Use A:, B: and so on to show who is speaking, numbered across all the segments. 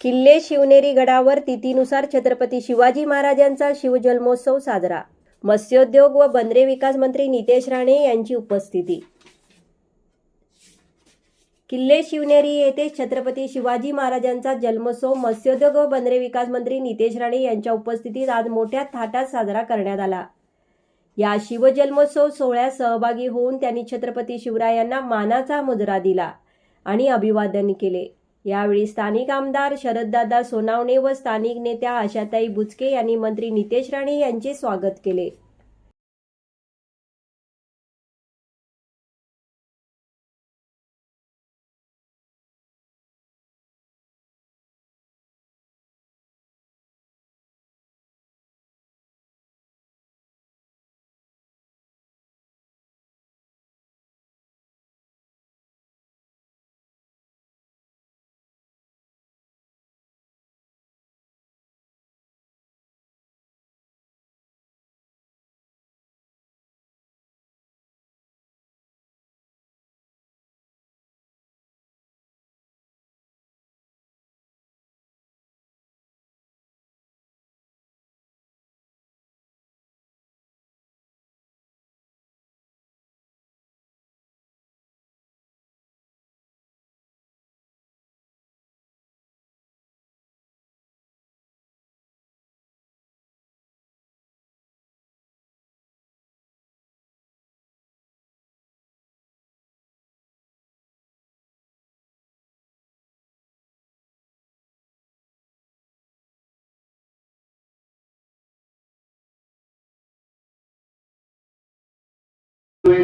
A: किल्ले शिवनेरी गडावर तिथीनुसार छत्रपती शिवाजी महाराजांचा शिवजन्मोत्सव साजरा. मत्स्योद्योग व बंदरे विकास मंत्री नितेश राणे यांची उपस्थिती. किल्ले शिवनेरी येथे छत्रपती शिवाजी महाराजांचा जन्मोत्सव मत्स्योद्योग व बंदरे विकास मंत्री नितेश राणे यांच्या उपस्थितीत आज मोठ्या थाटात साजरा करण्यात आला. या शिवजन्मोत्सव सोहळ्यात सहभागी होऊन त्यांनी छत्रपती शिवरायांना मानाचा मुजरा दिला आणि अभिवादन केले. यावेळी स्थानिक आमदार शरददादा सोनावणे व स्थानिक नेत्या आशाताई बुचके यांनी मंत्री नितेश राणे यांचे स्वागत केले.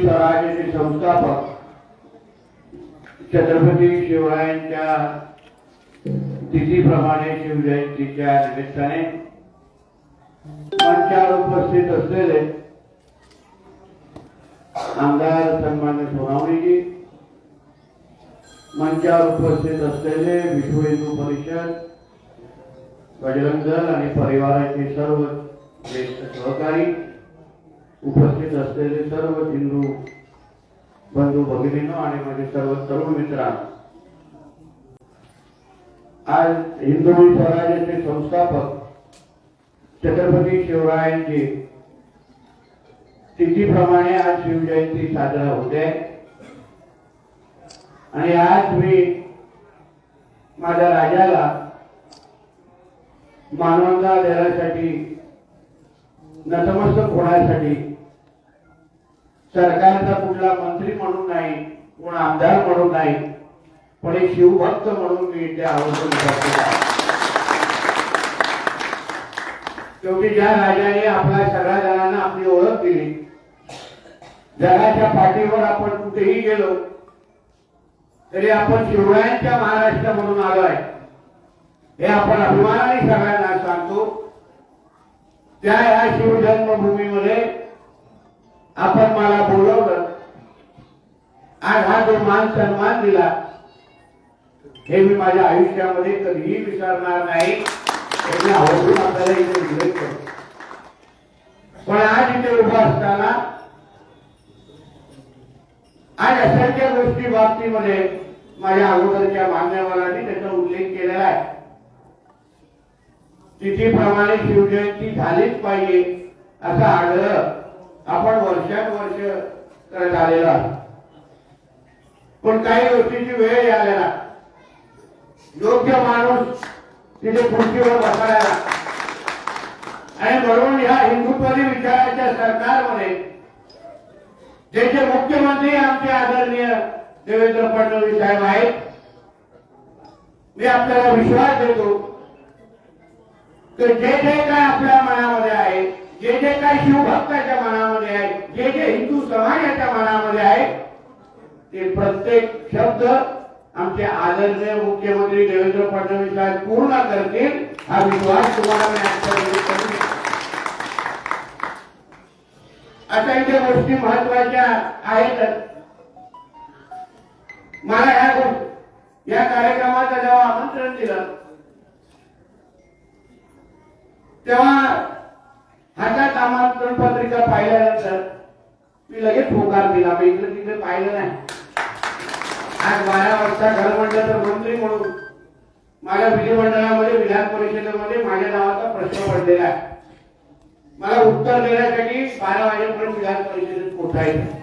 B: स्वराज्याचे संस्थापक. छत्रपती शिवरायांच्या तिथीप्रमाणे शिवजयंतीच्या निमित्ताने मंचावर उपस्थित असलेले आमदार सन्मान्य सोनावणीजी मंचावर उपस्थित असलेले विश्व हिंदू परिषद बजरंग दल आणि परिवाराचे सर्व ज्येष्ठ सहकारी उपस्थित असलेले सर्व हिंदू बंधू भगिनीनो आणि माझे सर्व तरुण मित्रांनो आज हिंदू स्वराज्याचे संस्थापक छत्रपती शिवरायांची तिथीप्रमाणे आज शिवजयंती साजरा होते. आणि आज मी माझ्या राजाला मानवता देण्यासाठी नतमस्तक होण्यासाठी सरकारचा कुठला मंत्री म्हणून नाही कोण आमदार म्हणून नाही पण एक शिवभक्त म्हणून मी इथे आवर्जून शेवटी ज्या राजाने आपल्या सगळ्या जणांना आपली ओळख दिली जगाच्या पाठीवर आपण कुठेही गेलो तरी आपण शिवरायांच्या महाराष्ट्र म्हणून आलोय हे आपण अभिमानाने सगळ्यांना सांगतो. त्या या शिवजन्मभूमीमध्ये आपण मला बोलवलं. आज हा जो मान सन्मान दिला हे मी माझ्या आयुष्यामध्ये कधीही विसरणार नाही. हे मी आपल्याला इथे उल्लेख करतो. पण आज इथे उभा असताना आज असंख्य गोष्टी बाबतीमध्ये माझ्या अगोदरच्या मान्यवरांनी त्याचा उल्लेख केलेला आहे. तिथीप्रमाणे शिवजयंती झालीच पाहिजे असा आग्रह आपण वर्षानुवर्ष करत आलेला पण काही गोष्टीची वेळ आलेला योग्य माणूस तिथे खुर्चीवर बसायला आणि म्हणून ह्या हिंदुत्वादी विचाराच्या सरकारमध्ये जे मुख्यमंत्री आमचे आदरणीय देवेंद्र फडणवीस साहेब आहेत मी आपल्याला विश्वास देतो की जे जे काय आपल्या मनामध्ये आहे जे जे काही शिवभक्ताच्या मनामध्ये आहे जे जे हिंदू समाजाच्या मनामध्ये आहे ते प्रत्येक शब्द आमचे आदरणीय मुख्यमंत्री देवेंद्र फडणवीस साहेब पूर्ण करतील हा विश्वास तुम्हाला मी आजच्या वेळी गोष्टी महत्त्वाच्या आहेत. मला ह्या गोष्टी या कार्यक्रमाचं जेव्हा आमंत्रण दिलं तेव्हा हातात आमंत्रण पत्रिका पाहिल्यानंतर मी लगेच होकार दिला मी इकडे तिकडे पाहिलं नाही. आज बारा वाजता घर म्हटलं तर मंत्री म्हणून. माझ्या विधिमंडळामध्ये विधान परिषदेमध्ये माझ्या नावाचा प्रश्न पडलेला आहे. मला उत्तर देण्यासाठी बारा वाजेपर्यंत विधान परिषदेत पोचायचं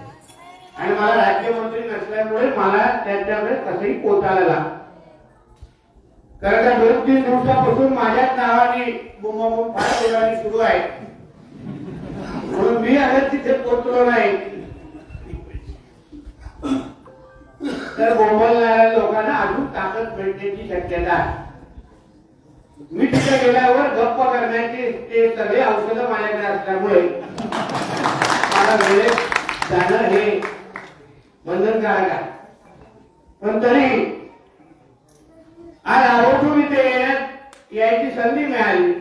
B: आणि मला राज्यमंत्री नसल्यामुळे मला त्यांच्याकडे कसंही पोचायला लागलं. कारण त्या दोन तीन दिवसापासून माझ्याच नावाने बुमाबुम फार सुरू आहे. म्हणून मी अगर तिथे पोचलो नाही. तर बोंबलणाऱ्या लोकांना अजून ताकद भेटण्याची शक्यता आहे. मी तिथे गेल्यावर गप्प करण्याचे ते सगळे औषधं माझ्याकडे असल्यामुळे मला वेळेत जाणं हे बंधनकारक आहे. पण तरी आज आवर्जून इथे येण्यात यायची संधी मिळाली.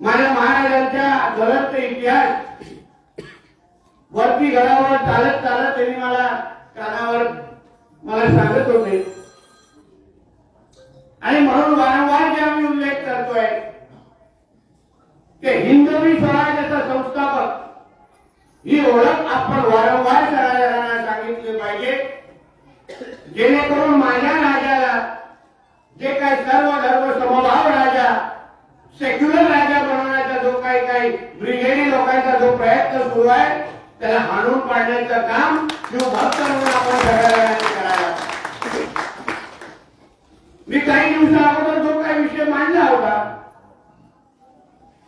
B: माझ्या महाराजांच्या घरात इतिहास वरती घरावर चालत चालत त्यांनी मला कानावर मला सांगत होते. आणि म्हणून वारंवार जे आम्ही उल्लेख करतोय की हिंदवी स्वराज्याचा संस्थापक ही ओळख आपण वारंवार सगळ्यांना सांगितली पाहिजे. जेणेकरून माझ्या राजाला जे काही सर्व धर्म समभाव राजा सेक्युलर राजा बनवण्याचा जो काही काही ब्रिगेडी लोकांचा जो प्रयत्न सुरू आहे त्याला हाणून पाडण्याचं काम शिवभक्त म्हणून आपण सगळ्या करायला मी काही दिवसा अगोदर जो काही विषय मांडला होता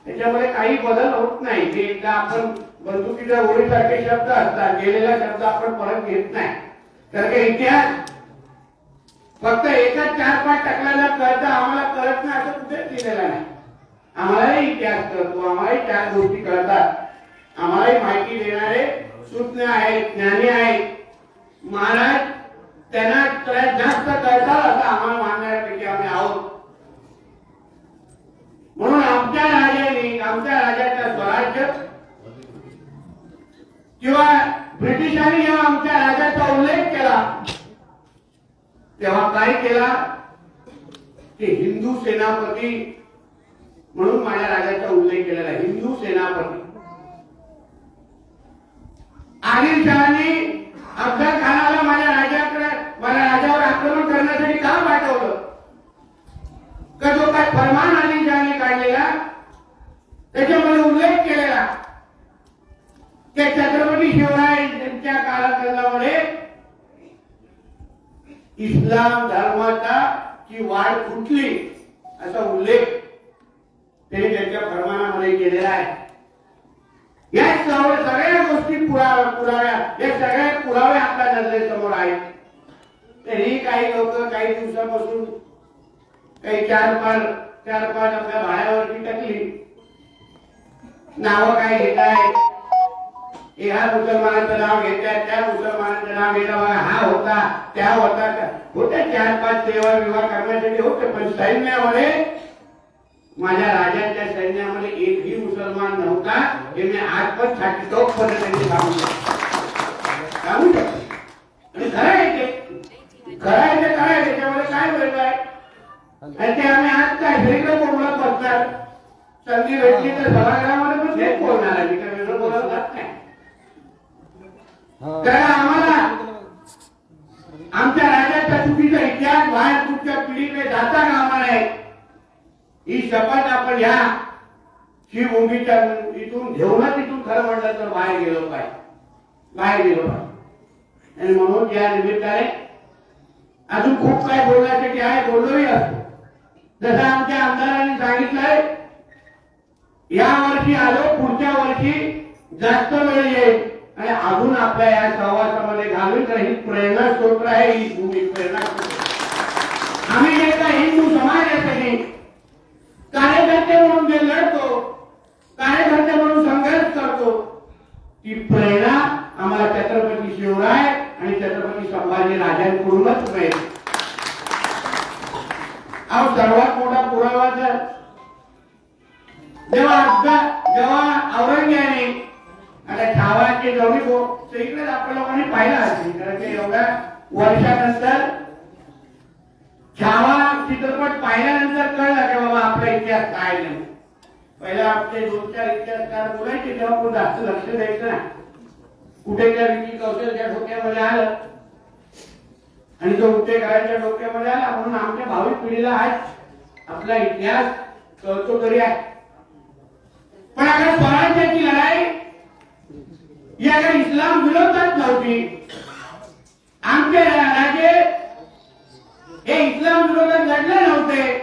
B: त्याच्यामध्ये काही बदल होत नाही. जे एकदा आपण बंदुकीच्या ओळीसारखे शब्द असतात गेलेला शब्द आपण परत घेत नाही. कारण काही इतिहास फक्त एकाच चार पाच टकल्याला कळतं आम्हाला कळत नाही असं कुठेच दिलेलं नाही. आम्हालाही इतिहास कळतो आम्हालाही चार गोष्टी कळतात. आम्हालाही माहिती देणारे सुज्ञ आहेत ज्ञानी आहेत. महाराज त्यांना जास्त कळतात असं आम्हाला मानणाऱ्यापैकी आम्ही आहोत. म्हणून आमच्या राजाने आमच्या राजाचं स्वराज्य किंवा ब्रिटिशांनी जेव्हा आमच्या राजाचा उल्लेख केला तेव्हा काय केला? की हिंदू सेनापती म्हणून माझ्या राजाचा उल्लेख केलेला हिंदू सेनापती. आदिलशहाने अफजल खानाला माझ्या राज्याकडे माझ्या राजावर आक्रमण करण्यासाठी का पाठवलं? का जो काय फरमान आदिलशहाने काढलेला त्याच्यामध्ये उल्लेख केलेला की छत्रपती शिवराय यांच्या कालखंडामध्ये इस्लाम धर्माचा ची वाढ फुटली असा उल्लेख त्यांनी त्यांच्या फरमानामध्ये केलेला आहे. या सर्व सगळ्या गोष्टी पुराव्या पुराव्या. या सगळ्या पुरावे आपल्या नजरेसमोर आहेत. तरी काही लोक काही दिवसापासून काही चार पाच चार पाच आपल्या भाड्यावरती टाकली. नाव काय घेत आहेत ह्या मुसलमानाचं नाव घेतात त्या मुसलमानाचं नाव घेता हा होता त्या होता. होत्या चार पाच सेवा विवाह करण्यासाठी होते पण सैन्यामध्ये माझ्या राजाच्या सैन्यामध्ये एकही मुसलमान नव्हता हे मी आज पण छाती टोक पद्धतीने सांगू शकतो सांगू शकतो आणि खरं आहे ते. खरं आहे ते खरं आहे. त्याच्यामध्ये काय वेगळं आहे? आणि ते आम्ही आज काय श्रीकडे बोलत बसणार संधी भेटली तर सभागृहामध्ये पण तेच बोलणार आहे. मी काय वेगळं बोलत जात नाही. कारण आम्हाला आमच्या राजाचा चुकीचा इतिहास बाहेर कुठच्या पिढीकडे जाता कामा नये. ही शपथ आपण ह्या शिवभूमीच्या इथून घेऊनच इथून खरं म्हटलं तर बाहेर गेलो पाहिजे. बाहेर गेलो पाहिजे. आणि म्हणून या निमित्ताने अजून खूप काय बोलण्यासाठी आहे बोललोही असतो. जसं आमच्या आमदारांनी सांगितलंय या वर्षी आलो पुढच्या वर्षी जास्त वेळ येईल. आणि अजून आपल्या या सहवासामध्ये घालून तर ही प्रेरणा स्त्रोत्र आहे ही भूमी प्रेरणा आम्ही जे हिंदू समाज आहे कार्यकर्ते म्हणून जे लढतो? कार्यकर्ते म्हणून संघर्ष करतो? ती प्रेरणा आम्हाला छत्रपती शिवराय आणि छत्रपती संभाजी राजांकडूनच मिळेल. अहो सर्वात मोठा पुरावा तर जेव्हा अफगा जेव्हा औरंग्याने आता छावाचे जवळी इकडे आपण लोकांनी पाहिला असेल? कारण ते एवढ्या वर्षानंतर छावा चित्रपट पाहिल्यानंतर कळलं की बाबा आपला इतिहास काय नाही. पहिला आपले दोन चार इतिहासकार बोलायचे तेव्हा कोण जास्त लक्ष द्यायचं ना कुठे त्या विकी कौशलच्या डोक्यामध्ये आलं. आणि तो उद्योगाच्या डोक्यामध्ये आला. म्हणून आमच्या भावी पिढीला आज आपला इतिहास कळतो तरी आहे. पण अगर स्वराज्याची लढाई ही अगर इस्लाम विरोधात नव्हती आमचे राजे हे इस्लाम विरोधात लढले नव्हते.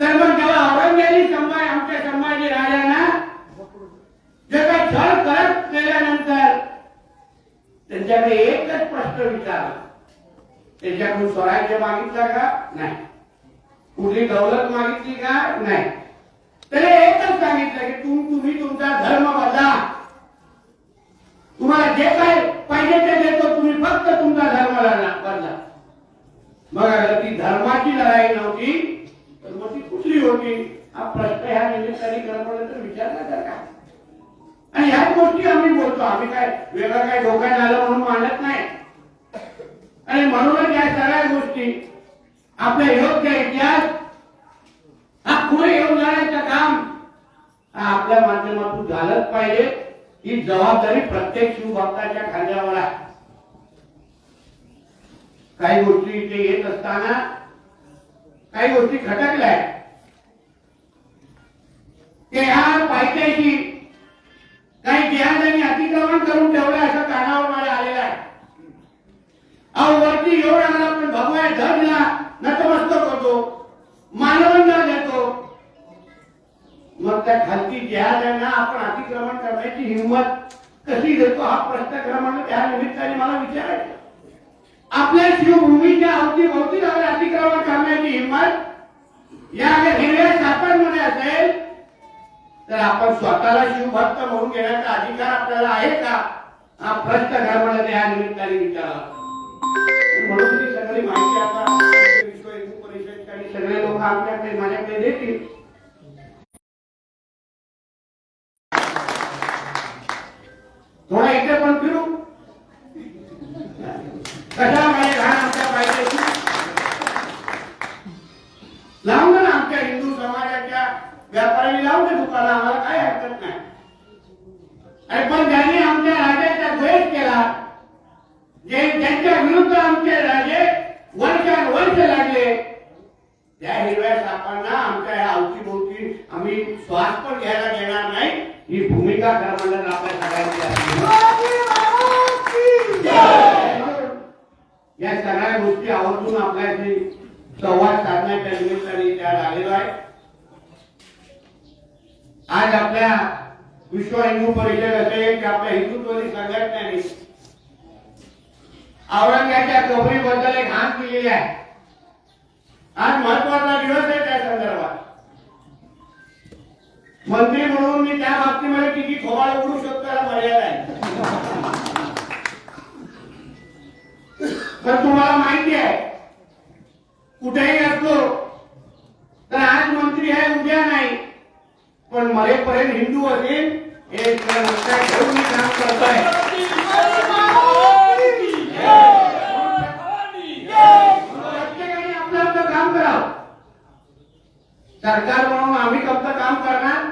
B: तर मग जेव्हा औरंगजेबी संभाजी आमच्या संभाजी राजांना जे काही छळ करत केल्यानंतर त्यांच्याकडे एकच प्रश्न विचारला. त्याच्याकडून स्वराज्य मागितलं का? नाही. कुठली दौलत मागितली का? नाही. त्याने एकच सांगितलं की तुम तुम्ही तुमचा धर्म बदला. तुम्हाला जे काय पाहिजे ते देतो तुम्ही फक्त तुमचा धर्म बदला. मग ती धर्माची लढाई नव्हती तर मग ती कुठली होती? हा प्रश्न ह्या निमित्ताने करमलं तर विचारला तर का आणि ह्याच गोष्टी आम्ही बोलतो. आम्ही काय वेगळं काय डोक्यात आलं म्हणून मानत नाही. आणि म्हणूनच या सगळ्या गोष्टी आपल्या योग्य इतिहास हा पुढे येऊन जाण्याचं काम हा आपल्या माध्यमातून झालंच पाहिजे. ही जबाबदारी प्रत्येक शिवभक्ताच्या खांद्यावर आहे. काही गोष्टी इथे येत असताना काही गोष्टी खटकल्या ते ह्या पायथ्याशी काही जिहाजांनी अतिक्रमण करून ठेवलं असं कानावर मला आलेलं आहे. अहो वरती येऊन आला पण भगवान धरला नतमस्तक होतो मानवंदन देतो. मग त्या खालती ज्ञानांना आपण अतिक्रमण करण्याची हिंमत कशी देतो हा प्रश्न क्रमांक त्या निमित्ताने मला विचारायचा आपल्या शिवभूमीच्या अवतीभोवती जाऊन अतिक्रमण करण्याची हिंमत या हिरव्या सापांमध्ये असेल तर आपण स्वतःला शिवभक्त म्हणून घेण्याचा अधिकार आपल्याला आहे का? हा प्रश्न घरमध्ये या निमित्ताने विचारला म्हणून ती सगळी माहिती आता विश्व हिंदू परिषद आणि सगळे लोक आपल्याकडे माझ्याकडे देतील. थोडा इथे पण फिरू. कशा माझ्या लहान आमच्या पाहिजे लावून ना आमच्या हिंदू समाजाच्या व्यापाऱ्यांनी लावून राजे वर्षानुवर्ष लागले त्या हिरव्या सापांना आमच्या या अवतीभोवती ही भूमिका खरं आपल्या सगळ्यांची या सगळ्या गोष्टी आवर्जून आपल्याशी संवाद साधण्याच्या निमित्ताने त्या आलेलो आहे. आज आपल्या विश्व हिंदू परिषद असेल की आपल्या हिंदुत्वादी संघटनेने औरंगाच्या कबरीबद्दल एक हान केलेली आहे. आज महत्त्वाचा दिवस आहे त्या संदर्भात. मंत्री म्हणून मी त्या बाबतीमध्ये किती थोबाड उडू शकतो मर्यादा आहे. तर तुम्हाला माहिती आहे कुठेही असलो तर आज मंत्री आहे उद्या नाही पण मरेपर्यंत हिंदू असेल हे लक्षात घेऊन मी काम करतोय. सरकार म्हणून आम्ही फक्त काम करणार.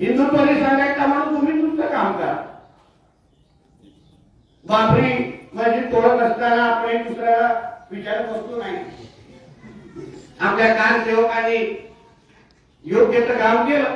B: हिंदुत्व संघटना म्हणून तुम्ही तुमचं काम करा. बापरी म्हणजे तोडत असताना आपण एक दुसऱ्याला विचारत बसतो नाही. आपल्या कान सेवकांनी योग्य तर काम केलं.